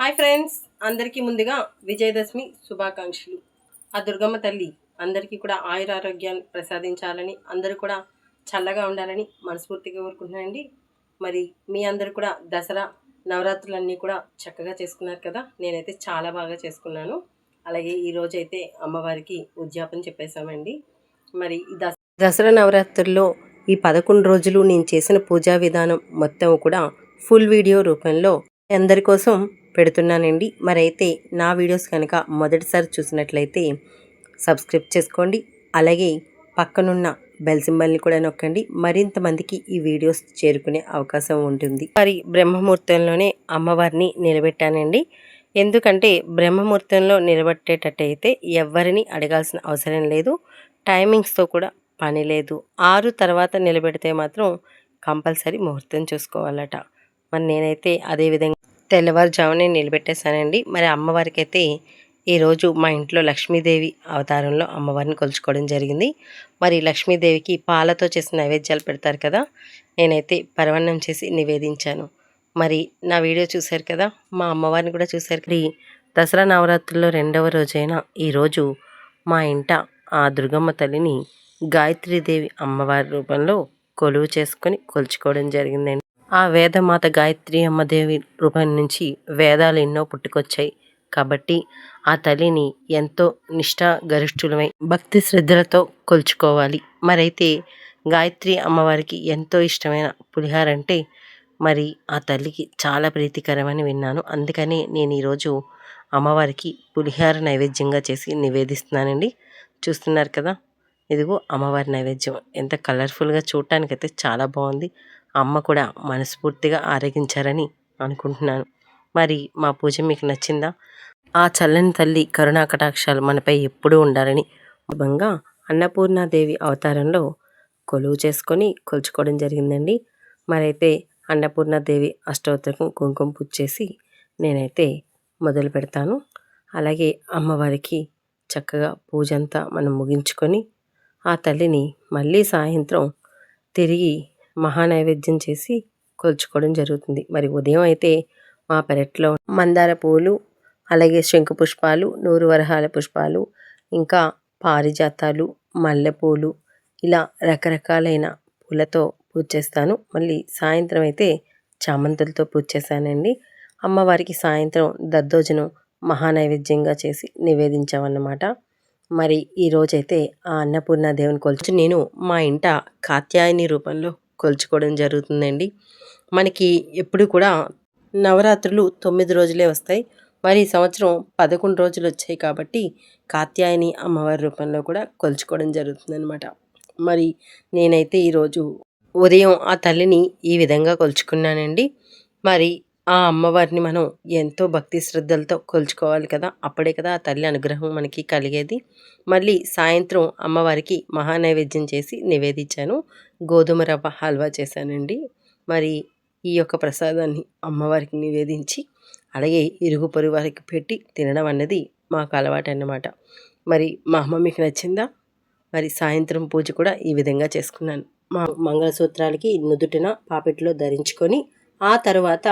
Hi friends అందరికీ ముందుగా విజయదశమి శుభాకాంక్షలు. ఆ దుర్గమ్మ తల్లి అందరికీ కూడా ఆయురారోగ్యాన్ని ప్రసాదించాలని అందరూ కూడా చల్లగా ఉండాలని మనస్ఫూర్తిగా కోరుకుంటున్నానండి. మరి మీ అందరూ కూడా దసరా నవరాత్రులన్నీ కూడా చక్కగా చేసుకున్నారు కదా నేనైతే చాలా బాగా చేసుకున్నాను. అలాగే ఈరోజైతే అయితే అమ్మవారికి ఉద్యాపన చెప్పేశామండి. మరి ఈ దస దసరా నవరాత్రుల్లో ఈ పదకొండు రోజులు నేను చేసిన పూజా విధానం మొత్తం కూడా ఫుల్ వీడియో రూపంలో అందరి కోసం పెడుతున్నానండి. మరి అయితే నా వీడియోస్ కనుక మొదటిసారి చూసినట్లయితే సబ్స్క్రైబ్ చేసుకోండి. అలాగే పక్కనున్న బెల్ సింబల్ని కూడా నొక్కండి. మరింత మందికి ఈ వీడియోస్ చేరుకునే అవకాశం ఉంటుంది. మరి బ్రహ్మముహూర్తంలోనే అమ్మవారిని నిలబెట్టానండి. ఎందుకంటే బ్రహ్మముహూర్తంలో నిలబెట్టేటట్టయితే ఎవరిని అడగాల్సిన అవసరం లేదు. టైమింగ్స్తో కూడా పని లేదు. ఆరు తర్వాత నిలబెడితే మాత్రం కంపల్సరీ ముహూర్తం చూసుకోవాలట. మరి నేనైతే అదే విధంగా తెల్లవారుజామునే నిలబెట్టేశానండి. మరి అమ్మవారికి అయితే ఈరోజు మా ఇంట్లో లక్ష్మీదేవి అవతారంలో అమ్మవారిని కొలుచుకోవడం జరిగింది. మరి లక్ష్మీదేవికి పాలతో చేసిన నైవేద్యాలు పెడతారు కదా నేనైతే పరవన్నం చేసి నివేదించాను. మరి నా వీడియో చూశారు కదా మా అమ్మవారిని కూడా చూశారు మరి దసరా నవరాత్రుల్లో రెండవ రోజైన ఈరోజు మా ఇంట ఆ దుర్గమ్మ తల్లిని గాయత్రీదేవి అమ్మవారి రూపంలో కొలువు చేసుకొని కొలుచుకోవడం జరిగిందండి. ఆ వేదమాత గాయత్రి అమ్మదేవి రూపం నుంచి వేదాలు ఎన్నో పుట్టుకొచ్చాయి. కాబట్టి ఆ తల్లిని ఎంతో నిష్ఠా గరిష్ఠులమై భక్తి శ్రద్ధలతో కొలుచుకోవాలి. మరైతే గాయత్రి అమ్మవారికి ఎంతో ఇష్టమైన పులిహార అంటే మరి ఆ తల్లికి చాలా ప్రీతికరమని విన్నాను. అందుకని నేను ఈరోజు అమ్మవారికి పులిహార నైవేద్యంగా చేసి నివేదిస్తున్నానండి. చూస్తున్నారు కదా? ఇదిగో అమ్మవారి నైవేద్యం. ఎంత కలర్ఫుల్గా చూడటానికైతే చాలా బాగుంది. అమ్మ కూడా మనస్ఫూర్తిగా ఆరగించారని అనుకుంటున్నాను. మరి మా పూజ మీకు నచ్చిందా? ఆ చల్లని తల్లి కరుణా కటాక్షాలు మనపై ఎప్పుడూ ఉండాలని భాగంగా అన్నపూర్ణాదేవి అవతారంలో కొలువు చేసుకొని కొలుచుకోవడం జరిగిందండి. మరైతే అన్నపూర్ణాదేవి అష్టోత్తరం కుంకుమ పూజ చేసి నేనైతే మొదలు పెడతాను. అలాగే అమ్మవారికి చక్కగా పూజ అంతా మనం ముగించుకొని ఆ తల్లిని మళ్ళీ సాయంత్రం తిరిగి మహానైవేద్యం చేసి కొలుచుకోవడం జరుగుతుంది. మరి ఉదయం అయితే మా పెరట్లో మందార పూలు అలాగే శంకు పుష్పాలు నూరు వరహాల పుష్పాలు ఇంకా పారిజాతాలు మల్లెపూలు ఇలా రకరకాలైన పూలతో పూజ చేస్తాను. మళ్ళీ సాయంత్రం అయితే చామంతులతో పూజ చేశానండి. అమ్మవారికి సాయంత్రం దద్దోజనం మహానైవేద్యంగా చేసి నివేదించామన్నమాట. మరి ఈరోజైతే ఆ అన్నపూర్ణ దేవుని కొలుచు నేను మా ఇంట కాత్యాయని రూపంలో కొలుచుకోవడం జరుగుతుందండి. మనకి ఎప్పుడు కూడా నవరాత్రులు తొమ్మిది రోజులే వస్తాయి. మరి ఈ సంవత్సరం పదకొండు రోజులు వచ్చాయి కాబట్టి కాత్యాయని అమ్మవారి రూపంలో కూడా కొలుచుకోవడం జరుగుతుందనమాట మరి నేనైతే ఈరోజు ఉదయం ఆ తల్లిని ఈ విధంగా కొలుచుకున్నానండి. మరి ఆ అమ్మవారిని మనం ఎంతో భక్తి శ్రద్ధలతో కొలుచుకోవాలి కదా. అప్పుడే కదా ఆ తల్లి అనుగ్రహం మనకి కలిగేది. మళ్ళీ సాయంత్రం అమ్మవారికి మహానైవేద్యం చేసి నివేదించాను. గోధుమ రవ్వ హల్వా చేశానండి. మరి ఈ యొక్క ప్రసాదాన్ని అమ్మవారికి నివేదించి అలాగే ఇరుగు పొరుగు వారికి పెట్టి తినడం అన్నది మాకు అలవాటు అన్నమాట. మరి మా అమ్మ మీకు నచ్చిందా? మరి సాయంత్రం పూజ కూడా ఈ విధంగా చేసుకున్నాను. మా మంగళసూత్రాలకి నుదుటిన పాపెట్లో ధరించుకొని ఆ తర్వాత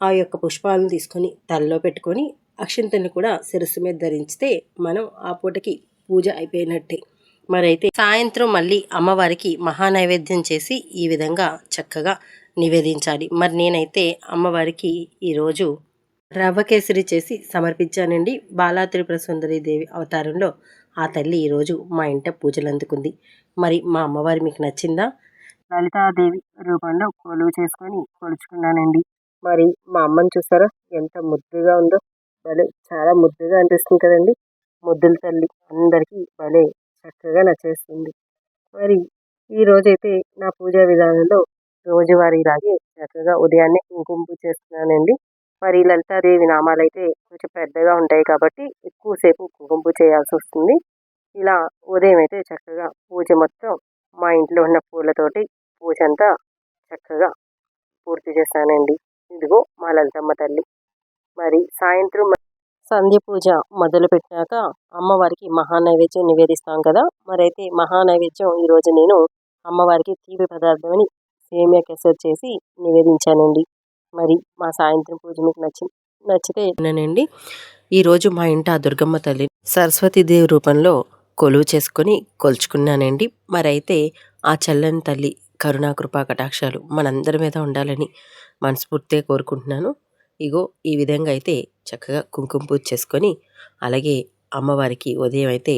ఆ యొక్క పుష్పాలను తీసుకొని తలలో పెట్టుకొని అక్షింతలను కూడా శిరస్సు మీద ధరించితే మనం ఆ పూటకి పూజ అయిపోయినట్టే. మరైతే సాయంత్రం మళ్ళీ అమ్మవారికి మహానైవేద్యం చేసి ఈ విధంగా చక్కగా నివేదించాలి. మరి నేనైతే అమ్మవారికి ఈరోజు రవ్వ కేసరి చేసి సమర్పించానండి. బాలాత్రిపుర సుందరి దేవి అవతారంలో ఆ తల్లి ఈరోజు మా ఇంట పూజలు అందుకుంది. మరి మా అమ్మవారి మీకు నచ్చిందా? లలితాదేవి రూపంలో కొలువు చేసుకొని కొలుచుకున్నానండి. మరి మా అమ్మని చూసారా? ఎంత ముద్దుగా ఉందో. భలే చాలా ముద్దుగా అనిపిస్తుంది కదండి. ముద్దుల తల్లి అందరికీ భలే చక్కగా నచ్చేస్తుంది. మరి ఈ రోజైతే నా పూజా విధానంలో రోజువారీలాగే చక్కగా ఉదయాన్నే కుంకుమ పూజ చేస్తున్నానండి. మరి లలితాదేవి నామాలు అయితే కొంచెం పెద్దగా ఉంటాయి కాబట్టి ఎక్కువసేపు కుంకుమ పూజ చేయాల్సి వస్తుంది. ఇలా ఉదయం అయితే చక్కగా పూజ మొత్తం మా ఇంట్లో ఉన్న పూలతోటి పూజ అంతా చక్కగా పూర్తి చేశానండి ఇదిగో మా లలితమ్మ తల్లి. మరి సాయంత్రం సంధ్య పూజ మొదలు పెట్టాక అమ్మవారికి మహానైవేద్యం నివేదిస్తాం కదా. మరైతే మహానైవేద్యం ఈరోజు నేను అమ్మవారికి తీపి పదార్థం అని సేమియా కెసర్ చేసి నివేదించానండి. మరి మా సాయంత్రం పూజ మీకు నచ్చి నచ్చితేనండి ఈరోజు మా ఇంట దుర్గమ్మ తల్లి సరస్వతీదేవి రూపంలో కొలువు చేసుకొని కొలుచుకున్నానండి. మరైతే ఆ చల్లని తల్లి కరుణా కృపా కటాక్షాలు మనందరి మీద ఉండాలని మనస్ఫూర్తిగా కోరుకుంటున్నాను. ఇగో ఈ విధంగా అయితే చక్కగా కుంకుమ పూజ చేసుకొని అలాగే అమ్మవారికి ఉదయం అయితే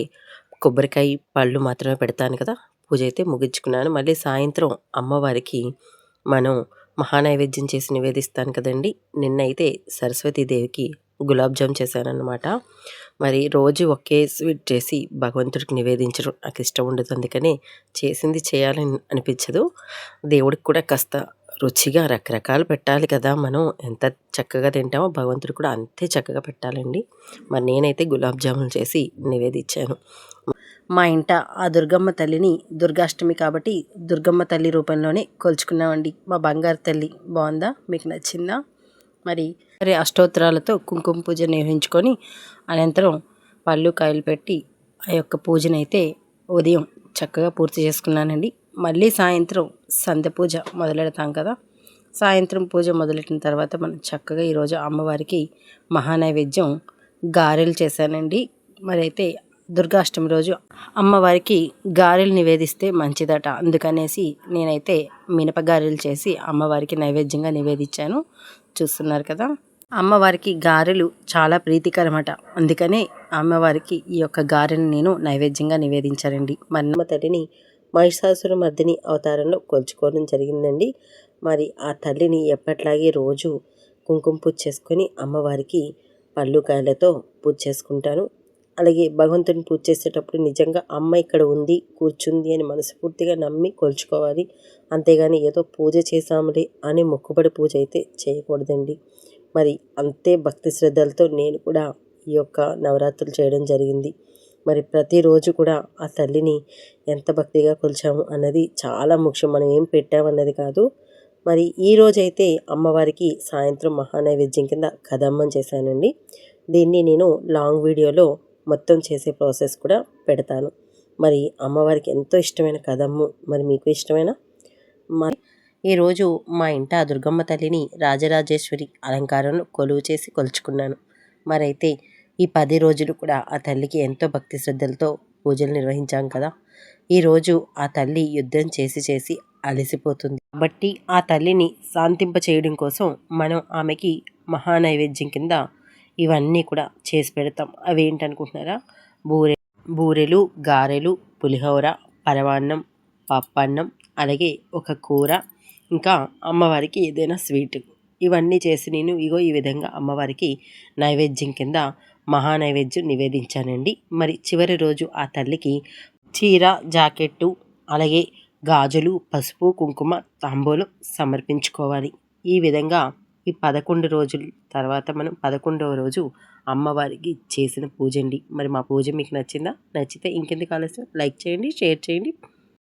కొబ్బరికాయ పళ్ళు మాత్రమే పెడతాను కదా. పూజ అయితే ముగించుకున్నాను. మళ్ళీ సాయంత్రం అమ్మవారికి మనం మహానైవేద్యం చేసి నివేదిస్తాను కదండి. నిన్నైతే సరస్వతీదేవికి గులాబ్ జామ్ చేశానన్నమాట. మరి రోజు ఒకే స్వీట్ చేసి భగవంతుడికి నివేదించడం నాకు ఇష్టం ఉండదు. అందుకని చేసింది చేయాలని అనిపించదు. దేవుడికి కూడా కాస్త రుచిగా రకరకాలు పెట్టాలి కదా మనం. ఎంత చక్కగా తింటామో భగవంతుడు కూడా అంతే చక్కగా పెట్టాలండి. మరి నేనైతే గులాబ్ జామున్ చేసి నివేదించాను. మా ఇంట ఆ దుర్గమ్మ తల్లిని దుర్గాష్టమి కాబట్టి దుర్గమ్మ తల్లి రూపంలోనే కొలుచుకున్నామండి. మా బంగారు తల్లి బాగుందా? మీకు నచ్చిందా? మరి మరి అష్టోత్తరాలతో కుంకుమ పూజ నిర్వహించుకొని అనంతరం పళ్ళు కాయలు పెట్టి ఆ యొక్క పూజనైతే ఉదయం చక్కగా పూర్తి చేసుకున్నానండి. మళ్ళీ సాయంత్రం సంధ్య పూజ మొదలెడతాం కదా. సాయంత్రం పూజ మొదలెట్టిన తర్వాత మనం చక్కగా ఈరోజు అమ్మవారికి మహానైవేద్యం గారెలు చేశానండి. మరి అయితే దుర్గాష్టమి రోజు అమ్మవారికి గారెలు నివేదిస్తే మంచిదట. అందుకనేసి నేనైతే మినప గారెలు చేసి అమ్మవారికి నైవేద్యంగా నివేదించాను. చూస్తున్నారు కదా. అమ్మవారికి గారెలు చాలా ప్రీతికరమట. అందుకనే అమ్మవారికి ఈ యొక్క గారెని నేను నైవేద్యంగా నివేదించానండి. మన్నమ్మ తల్లిని మహిషాసుర మర్దిని అవతారంలో కొలుచుకోవడం జరిగిందండి. మరి ఆ తల్లిని ఎప్పట్లాగే రోజు కుంకుమ పూజ చేసుకొని అమ్మవారికి పళ్ళు కాయలతో పూజ చేసుకుంటాను. అలాగే భగవంతుని పూజ చేసేటప్పుడు నిజంగా అమ్మ ఇక్కడ ఉంది కూర్చుంది అని మనస్ఫూర్తిగా నమ్మి కొలుచుకోవాలి. అంతేగాని ఏదో పూజ చేసాములే అని మొక్కుబడి పూజ అయితే చేయకూడదండి. మరి అంతే భక్తి శ్రద్ధలతో నేను కూడా ఈ యొక్క నవరాత్రులు చేయడం జరిగింది. మరి ప్రతిరోజు కూడా ఆ తల్లిని ఎంత భక్తిగా కొలిచాము అన్నది చాలా ముఖ్యం. మనం ఏం పెట్టామన్నది కాదు. మరి ఈ రోజైతే అమ్మవారికి సాయంత్రం మహానైవేద్యం కింద కదమ్మం చేశానండి. దీన్ని నేను లాంగ్ వీడియోలో మొత్తం చేసే ప్రాసెస్ కూడా పెడతాను. మరి అమ్మవారికి ఎంతో ఇష్టమైన కదమ్ము మరి మీకు ఇష్టమైన? మరి ఈరోజు మా ఇంట దుర్గమ్మ తల్లిని రాజరాజేశ్వరి అలంకారంలో కొలువు చేసి కొలుచుకున్నాను. మరైతే ఈ పది రోజులు కూడా ఆ తల్లికి ఎంతో భక్తి శ్రద్ధలతో పూజలు నిర్వహించాం కదా. ఈరోజు ఆ తల్లి యుద్ధం చేసి చేసి అలసిపోతుంది. కాబట్టి ఆ తల్లిని శాంతింప చేయడం కోసం మనం ఆమెకి మహానైవేద్యం కింద ఇవన్నీ కూడా చేసి పెడతాం. అవి ఏంటనుకుంటున్నారా? బూరె బూరెలు గారెలు పులిహోర పరవాన్నం పప్పన్నం అలాగే ఒక కూర ఇంకా అమ్మవారికి ఏదైనా స్వీట్. ఇవన్నీ చేసి నేను ఇగో ఈ విధంగా అమ్మవారికి నైవేద్యం కింద మహానైవేద్యం నివేదించానండి. మరి చివరి రోజు ఆ తల్లికి చీర జాకెట్టు అలాగే గాజులు పసుపు కుంకుమ తాంబూలం సమర్పించుకోవాలి. ఈ విధంగా ఈ పదకొండు రోజుల తర్వాత మనం పదకొండవ రోజు అమ్మవారికి చేసిన పూజ అండి. మరి మా పూజ మీకు నచ్చిందా? నచ్చితే ఇంకెందుకు ఆలస్యం? లైక్ చేయండి షేర్ చేయండి.